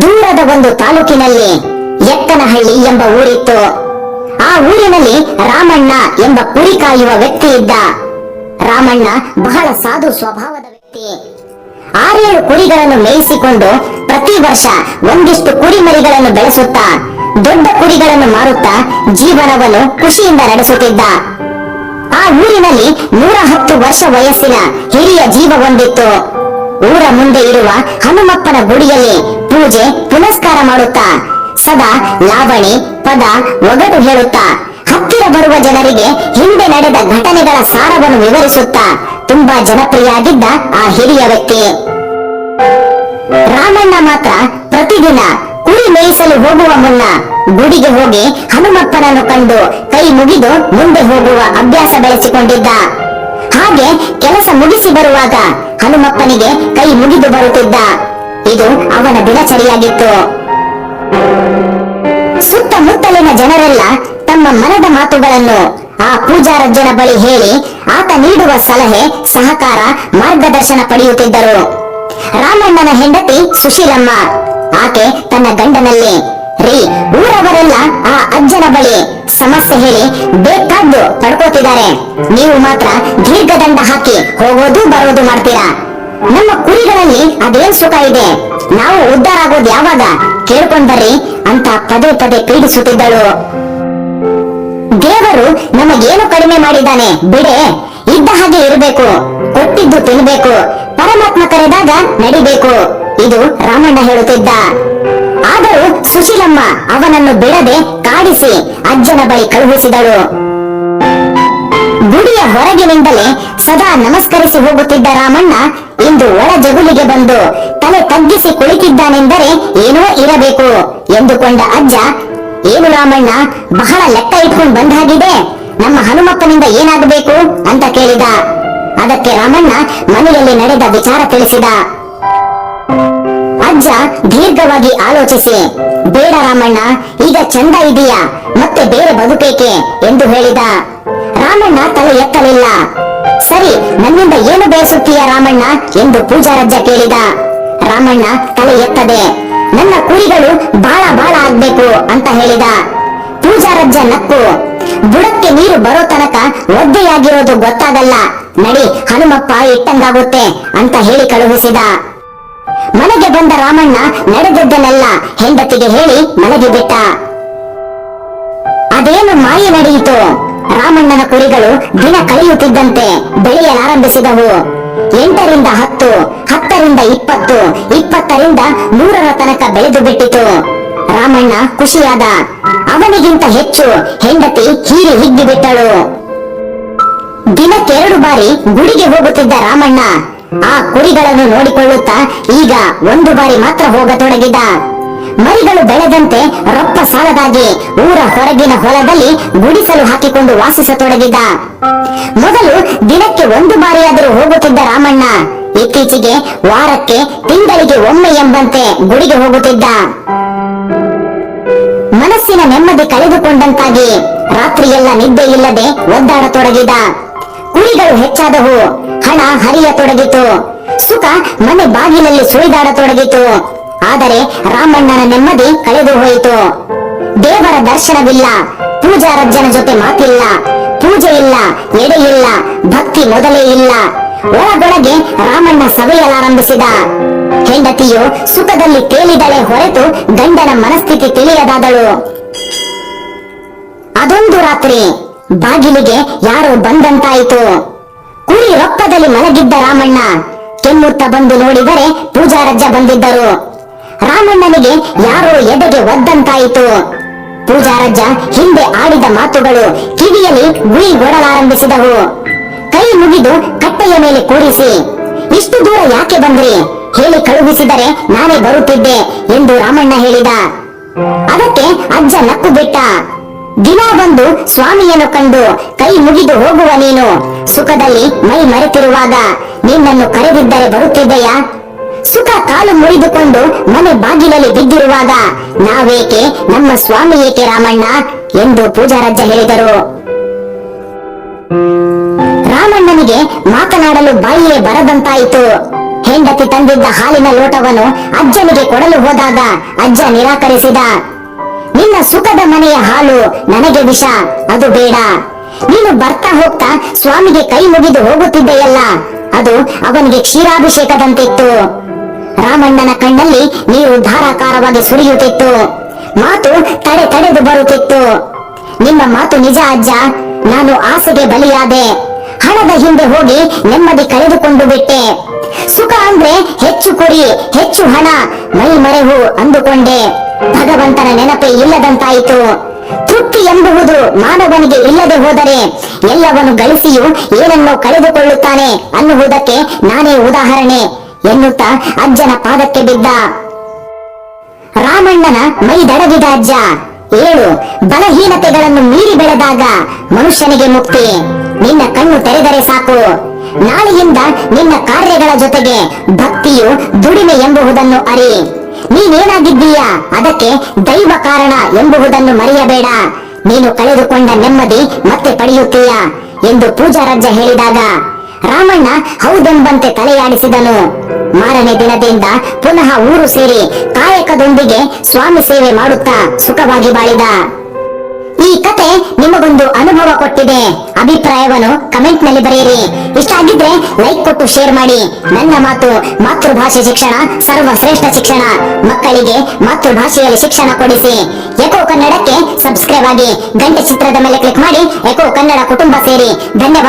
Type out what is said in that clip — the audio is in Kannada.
ದೂರದ ಒಂದು ತಾಲೂಕಿನಲ್ಲಿ ಎತ್ತನಹಳ್ಳಿ ಎಂಬ ಊರಿತ್ತು. ಆ ಊರಿನಲ್ಲಿ ರಾಮಣ್ಣ ಎಂಬ ಕುರಿ ಕಾಯುವ ವ್ಯಕ್ತಿ ಇದ್ದ. ರಾಮಣ್ಣ ಬಹಳ ಸಾಧು ಸ್ವಭಾವದ ವ್ಯಕ್ತಿ. ಆರೇಳು ಕುರಿಗಳನ್ನು ಮೇಯಿಸಿಕೊಂಡು ಪ್ರತಿ ವರ್ಷ ಒಂದಿಷ್ಟು ಕುರಿಮರಿಗಳನ್ನು ಬೆಳೆಸುತ್ತಾ ದೊಡ್ಡ ಕುರಿಗಳನ್ನು ಮಾರುತ್ತಾ ಜೀವನವನ್ನು ಖುಷಿಯಿಂದ ನಡೆಸುತ್ತಿದ್ದ. ಆ ಊರಿನಲ್ಲಿ ನೂರ ಹತ್ತು ವರ್ಷ ವಯಸ್ಸಿನ ಹಿರಿಯ ಜೀವ ಹೊಂದಿತ್ತು ಊರ ಮುಂದೆ ಇರುವ ಹನುಮಪ್ಪನ ಗುಡಿಯಲ್ಲಿ ಪೂಜೆ, ಪುನಸ್ಕಾರ ಮಾಡುತ್ತಾ ಸದಾ ಲಾವಣಿ, ಪದ, ಒಗಟು ಹೇಳುತ್ತಾ ಹತ್ತಿರ ಬರುವ ಜನರಿಗೆ ಹಿಂದೆ ನಡೆದ ಘಟನೆಗಳ ಸಾರವನ್ನು ವಿವರಿಸುತ್ತಾ ತುಂಬಾ ಜನಪ್ರಿಯ ಆಗಿದ್ದ ಆ ಹಿರಿಯ ವ್ಯಕ್ತಿ. ರಾಮಣ್ಣ ಮಾತ್ರ ಪ್ರತಿದಿನ ಕುರಿ ಮೇಯಿಸಲು ಹೋಗುವ ಮುನ್ನ ಗುಡಿಗೆ ಹೋಗಿ ಹನುಮಪ್ಪನನ್ನು ಕಂಡು ಕೈ ಮುಗಿದು ಮುಂದೆ ಹೋಗುವ ಅಭ್ಯಾಸ ಬೆಳೆಸಿಕೊಂಡಿದ್ದ. ಹಾಗೆ ಕೆಲಸ ಮುಗಿಸಿ ಬರುವಾಗ ಹನುಮಪ್ಪನಿಗೆ ಕೈ ಮುಗಿದು ಬರುತ್ತಿದ್ದ. ಇದು ಅವನ ದಿನಚರಿಯಾಗಿತ್ತು. ಸುತ್ತಮುತ್ತಲಿನ ಜನರೆಲ್ಲ ತಮ್ಮ ಮನದ ಮಾತುಗಳನ್ನು ಆ ಪೂಜಾರಜ್ಜನ ಬಳಿ ಹೇಳಿ ಆತ ನೀಡುವ ಸಲಹೆ, ಸಹಕಾರ, ಮಾರ್ಗದರ್ಶನ ಪಡೆಯುತ್ತಿದ್ದರು. ರಾಮಣ್ಣನ ಹೆಂಡತಿ ಸುಶೀಲಮ್ಮ ಆಕೆ ತನ್ನ ಗಂಡನಲ್ಲಿ. ರೀ, ಊರವರೆಲ್ಲ ಆ ಅಜ್ಜನ ಬಳಿ ಸಮಸ್ಯೆ ಹೇಳಿ ಬೇಕಾದ್ದು ಪಡ್ಕೋತಿದ್ದಾರೆ. ನೀವು ಮಾತ್ರ ದೀರ್ಘದಂಡ ಹಾಕಿ ಹೋಗೋದು ಬರೋದು ಮಾಡ್ತೀರಾ? ನಮ್ಮ ಕುರಿಗಳಲ್ಲಿ ಅದೇನ್ ಸುಖ ಇದೆ? ನಾವು ಉದ್ದಾರ ಆಗೋದು ಯಾವಾಗ? ಕೇಳ್ಕೊಂಡ್ ಬರ್ರಿ, ಅಂತ ಪದೇ ಪದೇ ಪೀಡಿಸುತ್ತಿದ್ದಳು. ದೇವರು ನಮಗೇನು ಕಡಿಮೆ ಮಾಡಿದ್ದಾನೆ? ಬಿಡೆ, ಇದ್ದ ಹಾಗೆ ಇರಬೇಕು, ಕೊಟ್ಟಿದ್ದು ತಿನ್ಬೇಕು, ಪರಮಾತ್ಮ ಕರೆದಾಗ ನಡಿಬೇಕು. ಇದು ರಾಮಣ್ಣ ಹೇಳುತ್ತಿದ್ದ. ಆದರೂ ಸುಶೀಲಮ್ಮ ಅವನನ್ನು ಬಿಡದೆ ಕಾಡಿಸಿ ಅಜ್ಜನ ಬಳಿ ಕಳುಹಿಸಿದಳು. ಗುಡಿಯ ಹೊರಗಿನಿಂದಲೇ ಸದಾ ನಮಸ್ಕರಿಸಿ ಹೋಗುತ್ತಿದ್ದ ರಾಮಣ್ಣ ಇಂದು ಒಳ ಜಗುಲಿಗೆ ಬಂದು ತಲೆ ತಗ್ಗಿಸಿ ಕುಳಿತಿದ್ದಾನೆಂದರೆ ಏನೋ ಇರಬೇಕು ಎಂದುಕೊಂಡ ಅಜ್ಜ, ಏನು ರಾಮಣ್ಣ, ಬಹಳ ಲೆಕ್ಕ ಇಟ್ಕೊಂಡು ಬಂದಾಗಿದೆ ನಮ್ಮ ಹನುಮಪ್ಪನಿಂದ ಏನಾಗಬೇಕು? ಅಂತ ಕೇಳಿದ. ಅದಕ್ಕೆ ರಾಮಣ್ಣ ಮನೆಯಲ್ಲಿ ನಡೆದ ವಿಚಾರ ತಿಳಿಸಿದ. ಅಜ್ಜ ದೀರ್ಘವಾಗಿ ಆಲೋಚಿಸಿ, ಬೇಡ ರಾಮಣ್ಣ, ಈಗ ಚಂದ ಇದೆಯಾ? ಮತ್ತೆ ಬೇರೆ ಬದುಕೇಕೆ ಎಂದು ಹೇಳಿದ. ರಾಮಣ್ಣ ತಲೆ ಎತ್ತಲಿಲ್ಲ. ಸರಿ, ನನ್ನಿಂದ ಏನು ಬಯಸುತ್ತೀಯ ರಾಮಣ್ಣ ಎಂದು ಪೂಜಾರಜ್ಜ ಕೇಳಿದ. ರಾಮಣ್ಣ ತಲೆ ಎತ್ತದೆ. ನನ್ನ ಕುರಿಗಳು ಬಾಳ ಬಾಳ ಆಗ್ಬೇಕು ಅಂತ ಹೇಳಿದ. ಪೂಜಾರಜ್ಜ ನಕ್ಕು. ಬುಡಕ್ಕೆ ನೀರು ಬರೋ ತನಕ ಒದ್ದೆಯಾಗಿರೋದು ಗೊತ್ತಾಗಲ್ಲ. ನಡಿ, ಹನುಮಪ್ಪ ಇಟ್ಟಂಗಾಗುತ್ತೆ ಅಂತ ಹೇಳಿ ಕಳುಹಿಸಿದ. ಮನೆಗೆ ಬಂದ ರಾಮಣ್ಣ ನಡೆದದ್ದನ್ನೆಲ್ಲ ಹೆಂಡತಿಗೆ ಹೇಳಿ ಮಲಗಿಬಿಟ್ಟ ಅದೇನು ಮಾಯೆ ನಡೆಯಿತು? ರಾಮಣ್ಣನ ಕುರಿಗಳು ದಿನ ಕಳೆಯುತ್ತಿದ್ದಂತೆ ಬೆಳೆಯಲಾರಂಭಿಸಿದವು ಎಂಟರಿಂದ ಹತ್ತು, ಹತ್ತರಿಂದ ಇಪ್ಪತ್ತು, ಇಪ್ಪತ್ತರಿಂದ ನೂರರ ತನಕ ಬೆಳೆದು ಬಿಟ್ಟಿತು. ರಾಮಣ್ಣ ಖುಷಿಯಾದ, ಅವನಿಗಿಂತ ಹೆಚ್ಚು ಹೆಂಡತಿ ಹೀರಿ ಹಿಗ್ಗಿ ಬಿಟ್ಟಳು ದಿನಕ್ಕೆರಡು ಬಾರಿ ಗುಡಿಗೆ ಹೋಗುತ್ತಿದ್ದ ರಾಮಣ್ಣ ಆ ಕುರಿಗಳನ್ನು ನೋಡಿಕೊಳ್ಳುತ್ತಾ ಈಗ ಒಂದು ಬಾರಿ ಮಾತ್ರ ಹೋಗತೊಡಗಿದ. ಮರಿಗಳು ಬೆಳೆದಂತೆ ರೊಪ್ಪ ಸಾಲದಾಗಿ ಊರ ಹೊರಗಿನ ಹೊಲದಲ್ಲಿ ಗುಡಿಸಲು ಹಾಕಿಕೊಂಡು ವಾಸಿಸತೊಡಗಿದ. ಮೊದಲು ದಿನಕ್ಕೆ ಒಂದು ಬಾರಿಯಾದರೂ ಹೋಗುತ್ತಿದ್ದ ರಾಮಣ್ಣ, ಇತ್ತೀಚೆಗೆ ವಾರಕ್ಕೆ ತಿಂಗಳಿಗೆ ಒಮ್ಮೆ ಎಂಬಂತೆ ಗುಡಿಗೆ ಹೋಗುತ್ತಿದ್ದ. ಮನಸ್ಸಿನ ನೆಮ್ಮದಿ ಕಳೆದುಕೊಂಡಂತಾಗಿ ರಾತ್ರಿಯೆಲ್ಲ ನಿದ್ದೆ ಇಲ್ಲದೆ ಒದ್ದಾಡತೊಡಗಿದ. ಕುರಿಗಳು ಹೆಚ್ಚಾದವು ಹಣ ಹರಿಯತೊಡಗಿತು. ಸುಖ ಮನೆ ಬಾಗಿಲಲ್ಲಿ ಸುಳಿದಾಡತೊಡಗಿತು. ಆದರೆ ರಾಮಣ್ಣನ ನೆಮ್ಮದಿ ಕಳೆದು ಹೋಯಿತು. ದೇವರ ದರ್ಶನವಿಲ್ಲ ಪೂಜಾರಜ್ಜನ ಜೊತೆ ಮಾತಿಲ್ಲ, ಪೂಜೆ ಇಲ್ಲ ಎಡೆ ಇಲ್ಲ, ಭಕ್ತಿ ಮೊದಲೇ ಇಲ್ಲ. ಒಳಗೊಳಗೆ ರಾಮಣ್ಣ ಸವೆಯಲಾರಂಭಿಸಿದ. ಹೆಂಡತಿಯು ಸುಖದಲ್ಲಿ ತೇಲಿದಳೆ ಹೊರತು ಗಂಡನ ಮನಸ್ಥಿತಿ ತಿಳಿಯದಾದಳು. ಅದೊಂದು ರಾತ್ರಿ ಬಾಗಿಲಿಗೆ ಯಾರೋ ಬಂದಂತಾಯಿತು. ರೊಕ್ಕದಲ್ಲಿ ಮಲಗಿದ್ದ ರಾಮಣ್ಣ ಕೆಮ್ಮುತ್ತ ಬಂದು ನೋಡಿದರೆ ಪೂಜಾರಜ್ಜ ಬಂದಿದ್ದರು. ರಾಮಣ್ಣನಿಗೆ ಯಾರೋ ಎದೆಗೆ ಒದ್ದಂತಾಯಿತು. ಪೂಜಾರಜ್ಜ ಹಿಂದೆ ಆಡಿದ ಮಾತುಗಳು ಕಿವಿಯಲ್ಲಿ ಗುಯಿಗೊಡಲಾರಂಭಿಸಿದವು ಕೈ ಮುಗಿದು ಕಟ್ಟೆಯ ಮೇಲೆ ಕೂರಿಸಿ, ಇಷ್ಟು ದೂರ ಯಾಕೆ ಬಂದ್ರಿ? ಹೇಳಿ ಕಳುಹಿಸಿದರೆ ನಾನೇ ಬರುತ್ತಿದ್ದೆ ಎಂದು ರಾಮಣ್ಣ ಹೇಳಿದ. ಅದಕ್ಕೆ ಅಜ್ಜ ನಕ್ಕು ಬಿಟ್ಟ. ದಿನ ಬಂದು ಸ್ವಾಮಿಯನ್ನು ಕಂಡು ಕೈ ಮುಗಿದು ಹೋಗುವ ನೀನು. ಸುಖದಲ್ಲಿ ಮೈ ಮರೆತಿರುವಾಗ ನಿನ್ನನ್ನು ಕರೆದಿದ್ದರೆ ಬರುತ್ತಿದ್ದೆಯಾ? ಸುಖ ಕಾಲು ಮುರಿದುಕೊಂಡು ಮನೆ ಬಾಗಿಲಲ್ಲಿ ಬಿದ್ದಿರುವಾಗ ನಾವೇಕೆ ನಮ್ಮ ಸ್ವಾಮಿ ಏಕೆ ರಾಮಣ್ಣ ಎಂದು ಪೂಜಾರಜ್ಜ ಹೇಳಿದರು. ರಾಮಣ್ಣನಿಗೆ ಮಾತನಾಡಲು ಬಾಯಿಯೇ ಬರದಂತಾಯಿತು. ಹೆಂಡತಿ ತಂದಿದ್ದ ಹಾಲಿನ ಲೋಟವನ್ನು ಅಜ್ಜನಿಗೆ ಕೊಡಲು ಹೋದಾಗ ಅಜ್ಜ ನಿರಾಕರಿಸಿದ. ನಿನ್ನ ಸುಖದ ಮನೆಯ ಹಾಲು ನನಗೆ ವಿಷ, ಅದು ಬೇಡ. ನೀನು ಬರ್ತಾ ಹೋಗ್ತಾ ಸ್ವಾಮಿಗೆ ಕೈ ಮುಗಿದು ಹೋಗುತ್ತಿದ್ದೆಯಲ್ಲ, ಅದು ಅವನಿಗೆ ಕ್ಷೀರಾಭಿಷೇಕದಂತಿತ್ತು. ರಾಮಣ್ಣನ ಕಣ್ಣಲ್ಲಿ ನೀರು ಧಾರಾಕಾರವಾಗಿ ಸುರಿಯುತ್ತಿತ್ತು, ಮಾತು ತಡೆ ತಡೆದು ಬರುತ್ತಿತ್ತು. ನಿಮ್ಮ ಮಾತು ನಿಜ ಅಜ್ಜ, ನಾನು ಆಸೆಗೆ ಬಲಿಯಾದೆ. ಹಣದ ಹಿಂದೆ ಹೋಗಿ ನೆಮ್ಮದಿ ಕಳೆದುಕೊಂಡು ಬಿಟ್ಟೆ. ಸುಖ ಅಂದ್ರೆ ಹೆಚ್ಚು ಕುರಿ, ಹೆಚ್ಚು ಹಣ ಮೈ ಮರೆವು ಅಂದುಕೊಂಡೆ. ಭಗವಂತನ ನೆನಪೇ ಇಲ್ಲದಂತಾಯಿತು. ತೃಪ್ತಿ ಎಂಬುವುದು ಮಾನವನಿಗೆ ಇಲ್ಲದೆ ಹೋದರೆ ಎಲ್ಲವನ್ನು ಗಳಿಸಿಯೂ ಏನನ್ನೋ ಕಳೆದುಕೊಳ್ಳುತ್ತಾನೆ ಅನ್ನುವುದಕ್ಕೆ ನಾನೇ ಉದಾಹರಣೆ ಎನ್ನುತ್ತಾ ಅಜ್ಜನ ಪಾದಕ್ಕೆ ಬಿದ್ದ. ರಾಮಣ್ಣನ ಮೈ ದಡಗಿದ ಅಜ್ಜ. ಏಳು, ಬಲಹೀನತೆಗಳನ್ನು ಮೀರಿ ಬೆಳೆದಾಗ ಮನುಷ್ಯನಿಗೆ ಮುಕ್ತಿ. ನಿನ್ನ ಕಣ್ಣು ತೆರೆದರೆ ಸಾಕು. ನಾಳೆಯಿಂದ ನಿನ್ನ ಕಾರ್ಯಗಳ ಜೊತೆಗೆ ಭಕ್ತಿಯು ದುಡಿಮೆ ಎಂಬುವುದನ್ನು ಅರಿ. ನೀನೇನಾಗಿದ್ದೀಯಾ? ಅದಕ್ಕೆ ದೈವ ಕಾರಣ ಎಂಬುವುದನ್ನು ಮರೆಯಬೇಡ. ನೀನು ಕಳೆದುಕೊಂಡ ನೆಮ್ಮದಿ ಮತ್ತೆ ಪಡೆಯುತ್ತೀಯ? ಎಂದು ಪೂಜಾರಜ್ಜ ಹೇಳಿದಾಗ, ರಾಮಣ್ಣ ಹೌದೆಂಬಂತೆ ತಲೆಯಾಡಿಸಿದನು. ಮಾರನೇ ದಿನದಿಂದ ಪುನಃ ಊರು ಸೇರಿ ಕಾಯಕದೊಂದಿಗೆ ಸ್ವಾಮಿ ಸೇವೆ ಮಾಡುತ್ತಾ ಸುಖವಾಗಿ ಬಾಳಿದ. ಈ ಕತೆ ನಿಮಗೊಂದು ಅನುಭವ ಕೊಟ್ಟಿದೆ. ಅಭಿಪ್ರಾಯವನ್ನು ಕಮೆಂಟ್ನಲ್ಲಿ ಬರೆಯಿರಿ. ಇಷ್ಟ ಆಗಿದ್ರೆ ಲೈಕ್ ಕೊಟ್ಟು ಶೇರ್ ಮಾಡಿ. ನನ್ನ ಮಾತು ಮಾತೃಭಾಷೆ ಶಿಕ್ಷಣ, ಸರ್ವಶ್ರೇಷ್ಠ ಶಿಕ್ಷಣ. ಮಕ್ಕಳಿಗೆ ಮಾತೃಭಾಷೆಯಲ್ಲಿ ಶಿಕ್ಷಣ ಕೊಡಿಸಿ. ಎಕೋ ಕನ್ನಡಕ್ಕೆ ಸಬ್ಸ್ಕ್ರೈಬ್ ಆಗಿ. ಗಂಟೆ ಚಿತ್ರದ ಮೇಲೆ ಕ್ಲಿಕ್ ಮಾಡಿ. ಎಕೋ ಕನ್ನಡ ಕುಟುಂಬ ಸೇರಿ. ಧನ್ಯವಾದ.